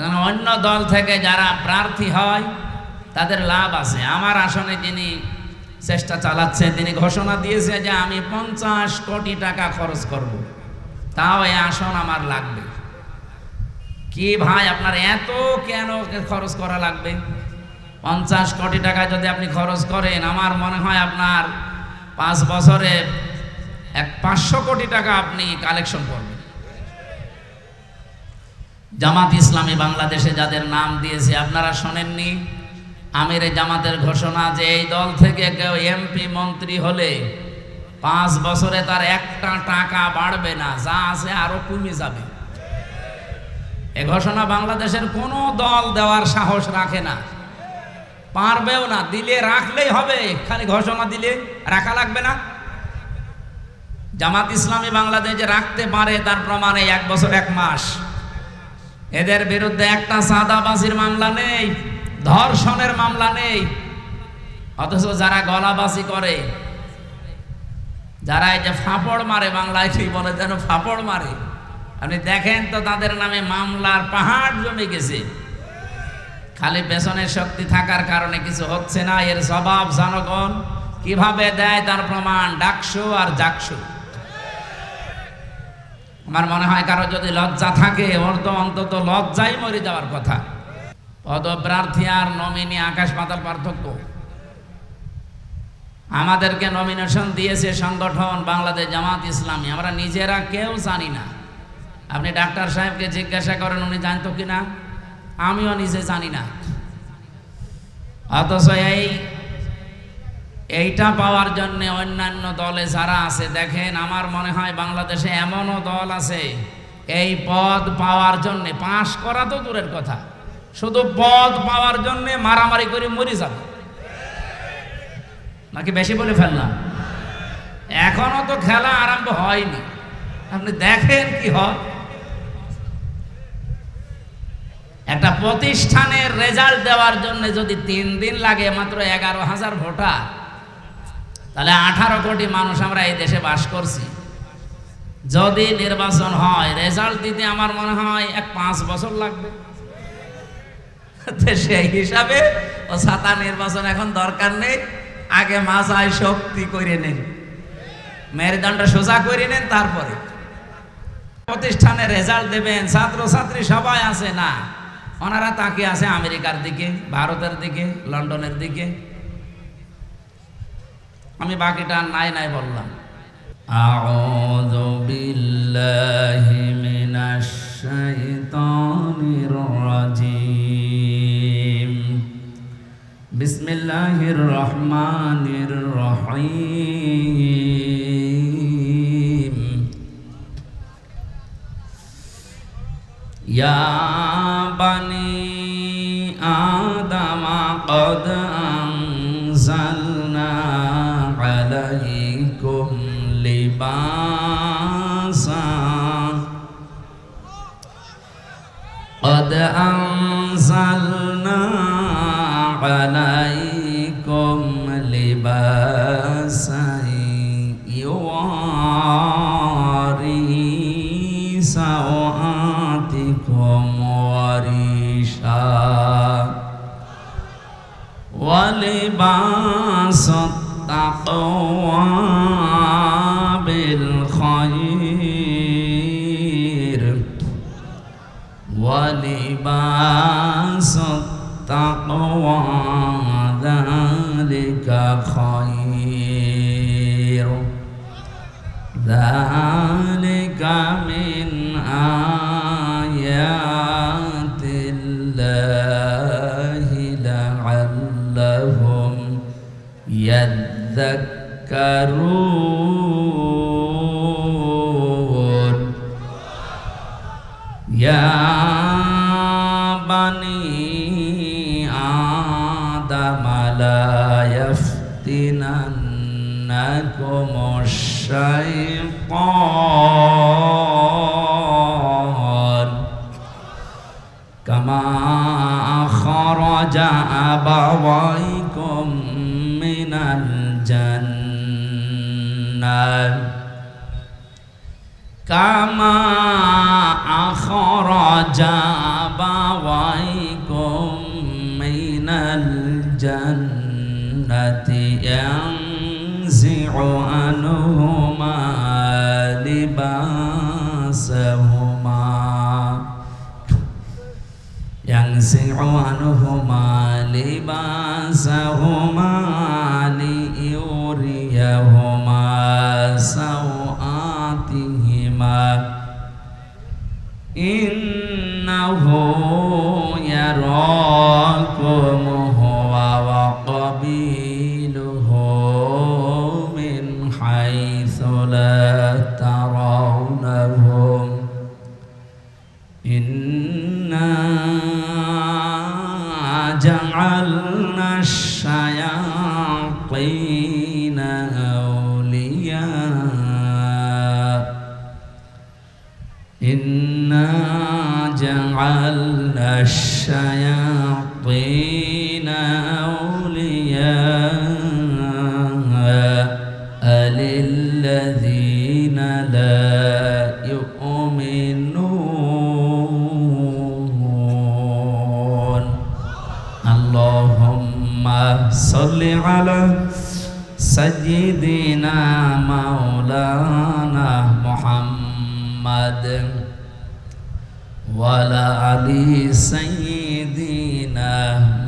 কারণ অন্য দল থেকে যারা প্রার্থী হয়, তাদের লাভ আছে। আমার আসনে যিনি চেষ্টা চালাচ্ছে, তিনি ঘোষণা দিয়েছে যে আমি পঞ্চাশ কোটি টাকা খরচ করব। তাও এই আসন আমার লাগবে। কি ভাই, আপনার এত কেন খরচ করা লাগবে? পঞ্চাশ কোটি টাকা যদি আপনি খরচ করেন, আমার মনে হয় আপনার পাঁচ বছরে এক পাঁচশো কোটি টাকা আপনি কালেকশন করবেন। জামাত ইসলামী বাংলাদেশে যাদের নাম দিয়েছে, আপনারা শোনেননি? আমির জামাতের ঘোষণা যে এই দল থেকে কেউ এমপি মন্ত্রী হলে পাঁচ বছরে তার একটা টাকা বাড়বে না, যা আছে আরও কমে যাবে। এ ঘোষণা বাংলাদেশের কোনো দল দেওয়ার সাহস রাখে না। পারবেও না, দিলে রাখলেই হবে, খালি ঘোষণা দিলে রাখা লাগবে না। জামাত ইসলামী বাংলাদেশে রাখতে পারে, তার প্রমাণে এক বছর, এক মাস। এদের বিরুদ্ধে একটা সাদাবাসির মামলা নেই, ধর্ষণের মামলা নেই। অথচ যারা গলাবাসি করে, যারা এই যে ফাঁপড় মারে, বাংলায় কি বলে যেন ফাঁপড় মারে? আপনি দেখেন তো তাদের নামে মামলার পাহাড় জমে গেছে। খালি পেছনের শক্তি থাকার কারণে কিছু হচ্ছে না, এর স্বভাব জনগণ কীভাবে দেয় তার প্রমাণ ডাকসু আর জাকসু। আমার মনে হয় কারও যদি লজ্জা থাকে, ওর তো অন্তত লজ্জাই মরে যাওয়ার কথা। পদপ্রার্থী আর নমিনি আকাশ পাতাল পার্থক্য। আমাদেরকে নমিনেশন দিয়েছে সংগঠন বাংলাদেশ জামাত ইসলামী। আমরা নিজেরা কেউ জানি না। আপনি ডাক্তার সাহেবকে জিজ্ঞাসা করেন, উনি জানতো কিনা? আমিও নিজে জানি না। অথচ এই এইটা পাওয়ার জন্য অন্যান্য দলে যারা আছে, দেখেন আমার মনে হয় বাংলাদেশে এমনও দল আছে, এই পদ পাওয়ার জন্য, পাশ করা তো দূরের কথা, শুধু পদ পাওয়ার জন্য মারামারি করে মরে যাবে। নাকি বেশি বলে ফেললাম? এখনও তো খেলা আরম্ভ হয়নি। আপনি দেখেন কি হয়। একটা প্রতিষ্ঠানের রেজাল্ট দেওয়ার জন্য যদি তিন দিন লাগে, মাত্র এগারো হাজার ভোটার তাহলে আঠারো কোটি মানুষ আমরা এই দেশে বাস করছি। যদি নির্বাচন হয় রেজাল্ট দিতে আমার মনে হয় এক পাঁচ বছর লাগবে। সেই হিসাবে ও সাতা নির্বাচন এখন দরকার নেই। আগে মাথায় শক্তি করে নেন। মেরুদণ্ড সোজা করে নেন, তারপরে। প্রতিষ্ঠানে রেজাল্ট দেবেন ছাত্র ছাত্রী সবাই আছে না। ওনারা তাকে আছে আমেরিকার দিকে, ভারতের দিকে, লন্ডনের দিকে। আমি বাকিটা নাই নাই বললাম أعوذ بالله من الشيطان الرجيم بسم الله الرحمن الرحيم يا أنزلنا عليكم ولباس التقوى ذلك خير. ذلك من آيات الله لعلهم يذكرون. يا আবাওয়াইকুম মিনাল জান্নাত কামা আখরাজা আবাওয়াইকুম মিনাল জান্নাতি ইয়ানজিউ আনহু ينزع عنهما لباسهما جعلنا الشياطين أولياء إنا جعلنا الشياطين صل على سيدنا مولانا محمد وعلى علي سيدنا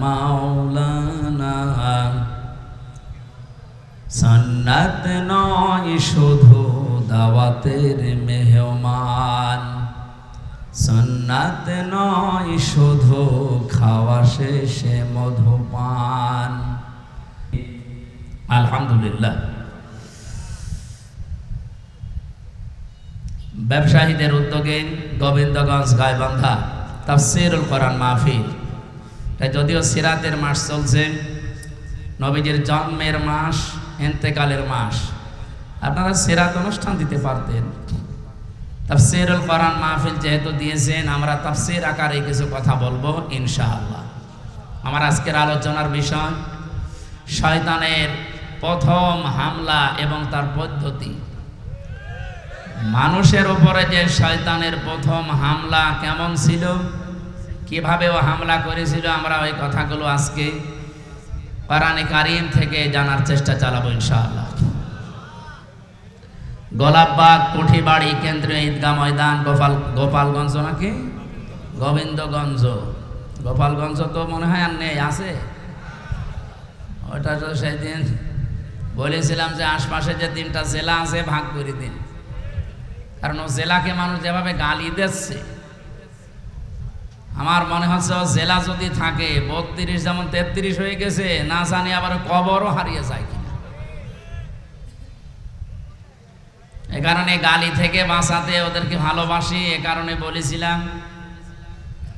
مولانا সন্ন্যাত নয় শুধু দাওয়াতের মেহমান সন্ন্যাত নয় শুধু খাওয়া শেষে মধুপান আলহামদুলিল্লাহ। ব্যবসায়ীদের উদ্যোগে গোবিন্দগঞ্জ গায়বান্ধা তাফসিরুল কোরআন মাহফিল। এটা যদিও সিরাতের মাস চলছে, নবীজির জন্মের মাস, এন্তেকালের মাস, আপনারা সিরাত অনুষ্ঠান দিতে পারতেন। তাফসিরুল কোরআন মাহফিল যেহেতু দিয়েছেন, আমরা তাফসির আকারে কিছু কথা বলব ইনশাআল্লাহ। আমার আজকের আলোচনার বিষয়, শয়তানের প্রথম হামলা এবং তার পদ্ধতি। মানুষের উপরে যে শয়তানের প্রথম হামলা কেমন ছিল? কীভাবে ও হামলা করেছিল? আমরা ওই কথাগুলো আজকে কোরআনে কারিম থেকে জানার চেষ্টা চালাবো ইনশাআল্লাহ। গোলাপবাগ, কুঠিবাড়ি, কেন্দ্রীয় ঈদগাহ ময়দান, গোপাল, গোপালগঞ্জ নাকি? গোবিন্দগঞ্জ। গোপালগঞ্জ তো মনে হয় আর নেই, আছে। ওটা তো সেদিন বলেছিলাম যে আশপাশে যে তিনটা জেলা আছে, ভাগ করে দিন। কারণ ও জেলাকে মানুষ যেভাবে গালি দিচ্ছে, আমার মনে হচ্ছে ও জেলা যদি থাকে, বত্রিশ যেমন তেত্রিশ হয়ে গেছে, না জানি আবার কবরও হারিয়ে যায় কিনা। এ কারণে গালি থেকে বাঁচাতে ওদেরকে ভালোবাসি, এ কারণে বলেছিলাম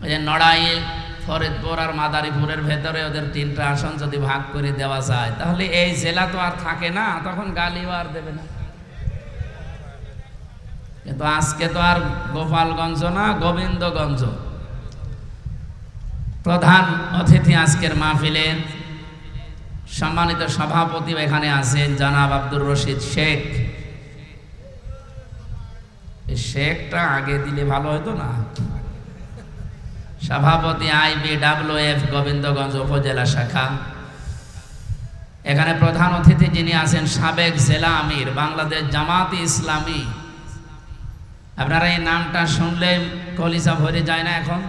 ওই যে নড়াইল ফরিদপুর আর মাদারীপুরের ভেতরে ওদের তিনটা আসন যদি ভাগ করে দেওয়া যায়, তাহলে এই জেলা তো আর থাকে না, তখন গালিও আর দেবে না। কিন্তু আজকে তো আর গোপালগঞ্জ না, গোবিন্দগঞ্জ। প্রধান অতিথি আজকের মাহফিলে সম্মানিত সভাপতি এখানে আছেন জনাব আব্দুর রশিদ শেখ। শেখটা আগে দিলে ভালো হতো না। সভাপতি আইবি ডাব্লিউ এফ গোবিন্দগঞ্জ উপজেলা শাখা। এখানে প্রধান অতিথি যিনি আছেন সাবেক জেলা আমির, বাংলাদেশ জামাতি ইসলামী। আপনারা এই নামটা শুনলে কলিজা ভরে যায় না এখন?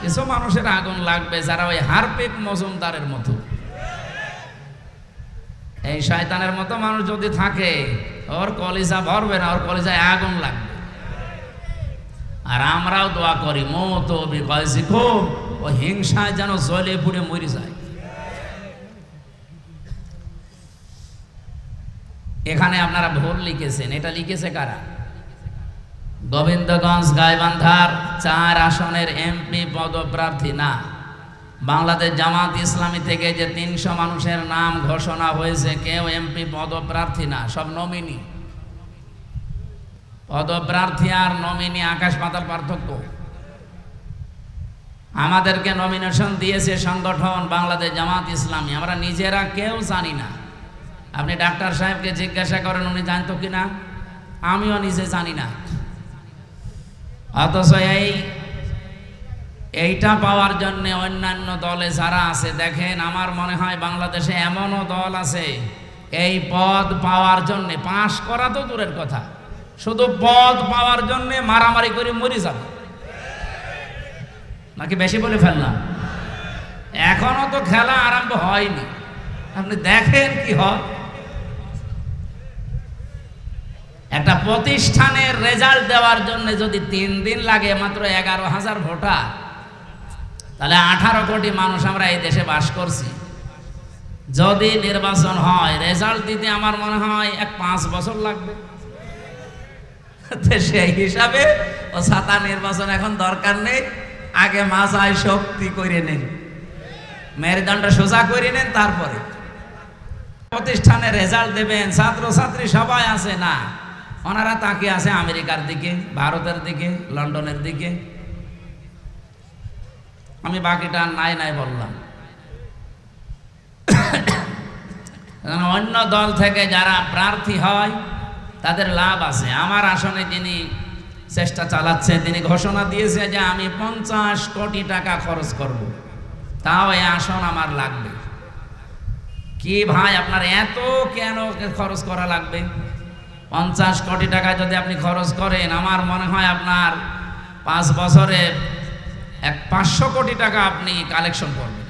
কিছু মানুষের আগুন লাগবে, যারা ওই হারপিক মজুমদারের মতো। এই শয়তানের মতো মানুষ যদি থাকে, ওর কলিজা ভরবে না, ওর কলিজায় আগুন লাগবে। আর আমরাও দোয়া করি মত বিকয়সি খুব ও হিংসায় যেন জলে পুড়ে মরে যায়। এখানে আপনারা ভুল লিখেছেন, এটা লিখেছে কারা? গোবিন্দগঞ্জ, গাইবান্ধার চার আসনের এমপি পদপ্রার্থী, না। বাংলাদেশ জামাত ইসলামী থেকে যে তিনশো মানুষের নাম ঘোষণা হয়েছে, কেউ এমপি পদপ্রার্থী না, সব নমিনি। পদপ্রার্থী আর নমিনি আকাশ পাতাল পার্থক্য। আমাদেরকে নমিনেশন দিয়েছে সংগঠন বাংলাদেশ জামাত ইসলামী। আমরা নিজেরা কেউ জানি না। আপনি ডাক্তার সাহেবকে জিজ্ঞাসা করেন, উনি জানতো কিনা? আমিও নিজে জানি না। অথচ এই, এইটা পাওয়ার জন্য অন্যান্য দলে যারা আছে, দেখেন আমার মনে হয় বাংলাদেশে এমনও দল আছে, এই পদ পাওয়ার জন্য পাশ করা তো দূরের কথা। শুধু পদ পাওয়ার জন্য মারামারি করে মরে যাবে। নাকি বেশি বলে ফেললাম? এখনও তো খেলা আরম্ভ হয়নি। আপনি দেখেন কি হয়। একটা প্রতিষ্ঠানের রেজাল্ট দেওয়ার জন্য যদি তিন দিন লাগে মাত্র এগারো হাজার ভোটার, তাহলে আঠারো কোটি মানুষ আমরা এই দেশে বাস করছি। যদি নির্বাচন হয়, রেজাল্ট দিতে আমার মনে হয় এক পাঁচ বছর লাগবে। সেই হিসাবে ও সাতা নির্বাচন এখন দরকার নেই। আগে মাথায় শক্তি করে নেন। মেরুদণ্ড সোজা করে নেন, তারপরে। প্রতিষ্ঠানে রেজাল্ট দেবেন ছাত্র ছাত্রী সবাই আছে না। ওনারা তাকে আছে আমেরিকার দিকে, ভারতের দিকে, লন্ডনের দিকে। আমি বাকিটা নাই নাই বললাম। অন্য দল থেকে যারা প্রার্থী হয় তাদের লাভ আছে। আমার আসনে যিনি চেষ্টা চালাচ্ছে, তিনি ঘোষণা দিয়েছে যে আমি পঞ্চাশ কোটি টাকা খরচ করব। তাও এই আসন আমার লাগবে। কি ভাই, আপনার এত কেন খরচ করা লাগবে? পঞ্চাশ কোটি টাকা যদি আপনি খরচ করেন, আমার মনে হয় আপনার পাঁচ বছরে এক পাঁচশো কোটি টাকা আপনি কালেকশন করবেন।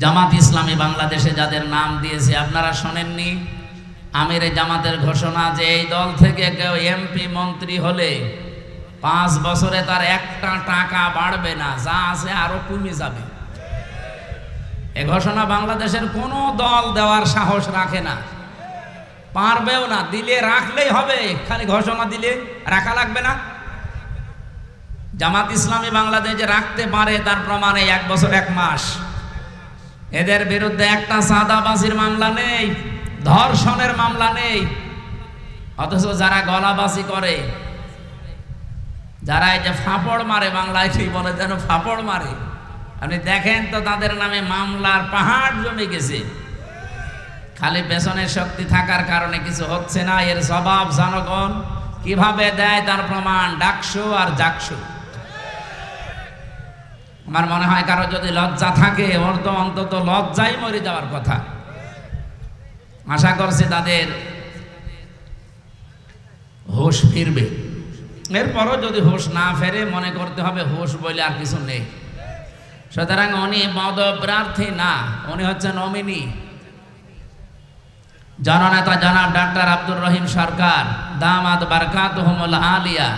জামাত ইসলামী বাংলাদেশে যাদের নাম দিয়েছে, আপনারা শোনেননি? আমির জামাতের ঘোষণা যে এই দল থেকে কেউ এমপি মন্ত্রী হলে পাঁচ বছরে তার একটা টাকা বাড়বে না, যা আছে আরও কমে যাবে। এ ঘোষণা বাংলাদেশের কোনো দল দেওয়ার সাহস রাখে না। পারবেও না, দিলে রাখলেই হবে খালি ঘোষণা দিলে রাখা লাগবে না। জামাত ইসলামী বাংলাদেশ যে রাখতে পারে তার প্রমাণে এক বছর, এক মাস। এদের বিরুদ্ধে একটা সাদাবাজির মামলা নেই। ধর্ষণের মামলা নেই। অথচ যারা গলাবাজি করে, যারা এই যে ফাপড় মারে, বাংলায় কি বলে যেন ফাপড় মারে? আপনি দেখেন তো তাদের নামে মামলার পাহাড় জমে গেছে। খালি পেছনের শক্তি থাকার কারণে কিছু হচ্ছে না। এর স্বভাব জনগণ কীভাবে দেয় তার প্রমাণ? ডাকসু আর জাকসু। আমার মনে হয় কারও যদি লজ্জা থাকে, ওর তো অন্তত লজ্জাই মরে যাওয়ার কথা। আশা করছি তাদের হোশ ফিরবে। এরপরও যদি হোশ না ফেরে, মনে করতে হবে হোশ বলে আর কিছু নেই। সুতরাং উনি মদ প্রার্থী না, উনি হচ্ছে নমিনি। জননেতা জনাব ডাক্তার আব্দুর রহিম সরকার দামাদ বারকাত হুমুল আলিয়া।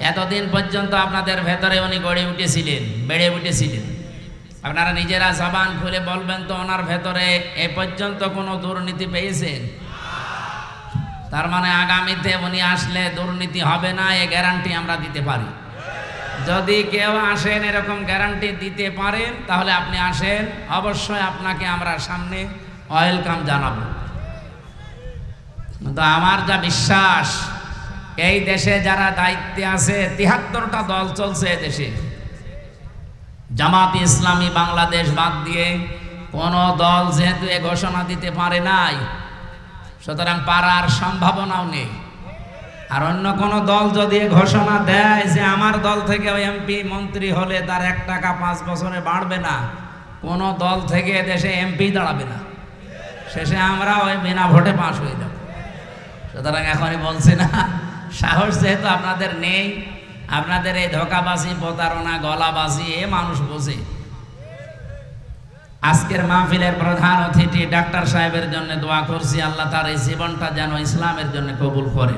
এতদিন পর্যন্ত আপনাদের ভেতরে উনি গড়ে উঠেছিলেন, বেড়ে উঠেছিলেন। আপনারা নিজেরা জবান খুলে বলবেন তো ওনার ভেতরে এ পর্যন্ত কোনো দুর্নীতি পেয়েছেন? তার মানে আগামীতে উনি আসলে দুর্নীতি হবে না, এ গ্যারান্টি আমরা দিতে পারি। যদি কেউ আসেন এরকম গ্যারান্টি দিতে পারেন, তাহলে আপনি আসেন, অবশ্যই আপনাকে আমরা সামনে ওয়েলকাম জানাব। কিন্তু আমার যা বিশ্বাস, এই দেশে যারা দায়িত্বে আছে, তিহাত্তরটা দল চলছে দেশে। জামাত ইসলামী বাংলাদেশ বাদ দিয়ে কোন দল যেহেতু এ ঘোষণা দিতে পারে নাই, সুতরাং পারার সম্ভাবনাও নেই। আর অন্য কোন দল যদি ঘোষণা দেয় যে আমার দল থেকে ওই এমপি মন্ত্রী হলে তার এক টাকা পাঁচ বছরে বাড়বে না, কোন দল থেকে দেশে এমপি দাঁড়াবে না। শেষে আমরা ওই বিনা ভোটে পাশ হয়ে যাব। সুতরাং এখনই বলছি না, সাহস যেহেতু আপনাদের নেই আপনাদের এই ধোকাবাজি, প্রতারণা, গলাবাজি এ মানুষ বোঝে। আজকের মাহফিলের প্রধান অতিথি ডাক্তার সাহেবের জন্য দোয়া করছি, আল্লাহ তার এই জীবনটা যেন ইসলামের জন্য কবুল করে।